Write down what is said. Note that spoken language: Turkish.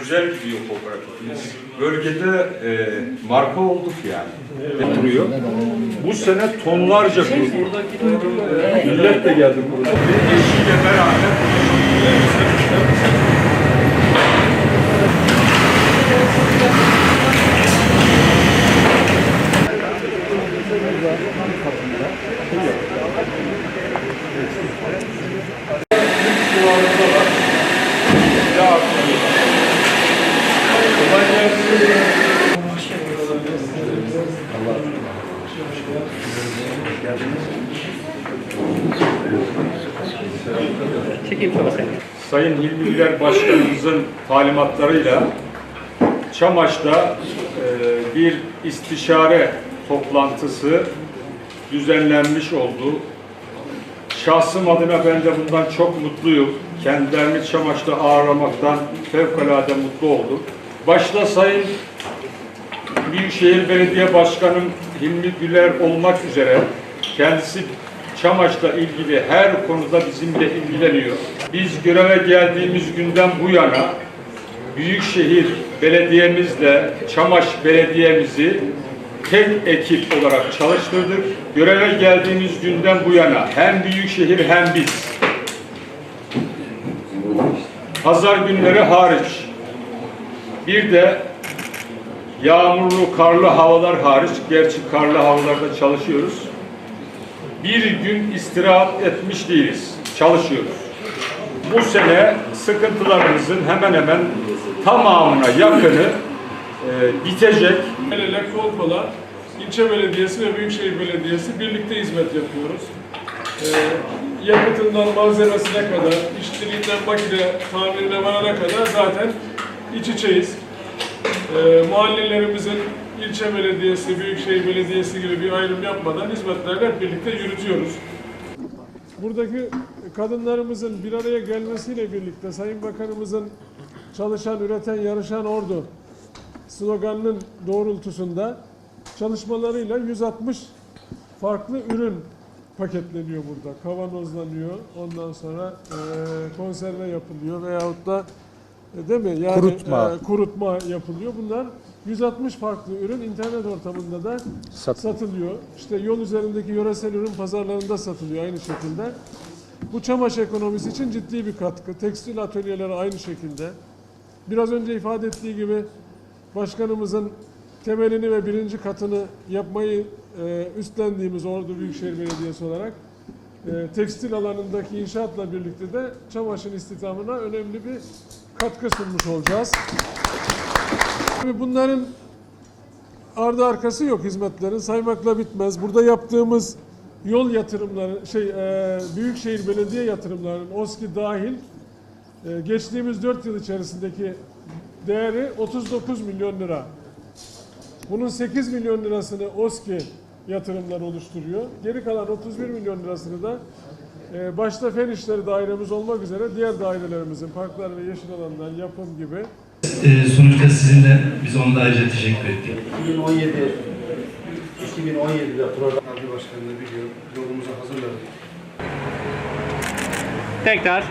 Güzel gidiyor kooperatifimiz. Bölgede e, marka olduk yani. Duruyor. Bu sene tonlarca kurdu. Millet de geldi burada. Seni. Sayın Hilmi Güler Başkanımızın talimatlarıyla Çamaş'ta e, bir istişare toplantısı düzenlenmiş oldu. Şahsım adına ben de bundan çok mutluyum. Kendilerini Çamaş'ta ağırlamaktan fevkalade mutlu oldum. Başta Sayın Büyükşehir Belediye Başkanım Hilmi Güler olmak üzere kendisi Çamaş'la ilgili her konuda bizimle ilgileniyor. Biz göreve geldiğimiz günden bu yana Büyükşehir Belediye'mizle Çamaş Belediye'mizi tek ekip olarak çalıştırdık. Göreve geldiğimiz günden bu yana hem Büyükşehir hem biz pazar günleri hariç bir de yağmurlu, karlı havalar hariç, gerçi karlı havalarda çalışıyoruz. Bir gün istirahat etmiş değiliz, çalışıyoruz. Bu sene sıkıntılarımızın hemen hemen tamamına yakını e, bitecek. El ele kol kola ilçe belediyesi ve büyükşehir belediyesi birlikte hizmet yapıyoruz. Ee, yakıtından malzemesine kadar, işçiliğinden makine tamirine varana kadar zaten iç içeyiz. Ee, mahallelerimizin ilçe belediyesi, büyükşehir belediyesi gibi bir ayrım yapmadan hizmetlerini hep birlikte yürütüyoruz. Buradaki kadınlarımızın bir araya gelmesiyle birlikte Sayın Bakanımızın çalışan, üreten, yarışan ordu sloganının doğrultusunda çalışmalarıyla 160 farklı ürün paketleniyor burada. Kavanozlanıyor, ondan sonra e, konserve yapılıyor veyahut da e, değil mi? Yani, Kurutma. e, kurutma yapılıyor. Bunlar 160 farklı ürün internet ortamında da satılıyor. İşte yol üzerindeki yöresel ürün pazarlarında satılıyor aynı şekilde. Bu çamaşır ekonomisi için ciddi bir katkı. Tekstil atölyeleri aynı şekilde. Biraz önce ifade ettiği gibi başkanımızın temelini ve birinci katını yapmayı e, üstlendiğimiz Ordu Büyükşehir Belediyesi olarak e, tekstil alanındaki inşaatla birlikte de çamaşır istihdamına önemli bir katkı sunmuş olacağız. Tabii bunların ardı arkası yok hizmetlerin saymakla bitmez. Burada yaptığımız yol yatırımları, şey e, Büyükşehir Belediye yatırımlarının OSKİ dahil e, geçtiğimiz 4 yıl içerisindeki değeri 39 milyon lira. Bunun 8 milyon lirasını OSKİ yatırımlar oluşturuyor. Geri kalan 31 milyon lirasını da e, başta Fen İşleri Dairemiz olmak üzere diğer dairelerimizin, parklar ve yeşil alanlar, yapım gibi Ee, sonuçta sizin de biz ona da ayrıca teşekkür ettik. 2017 2017'de program Adli Başkanı'nda biliyor. Yolumuzu hazırladık. Tekrar.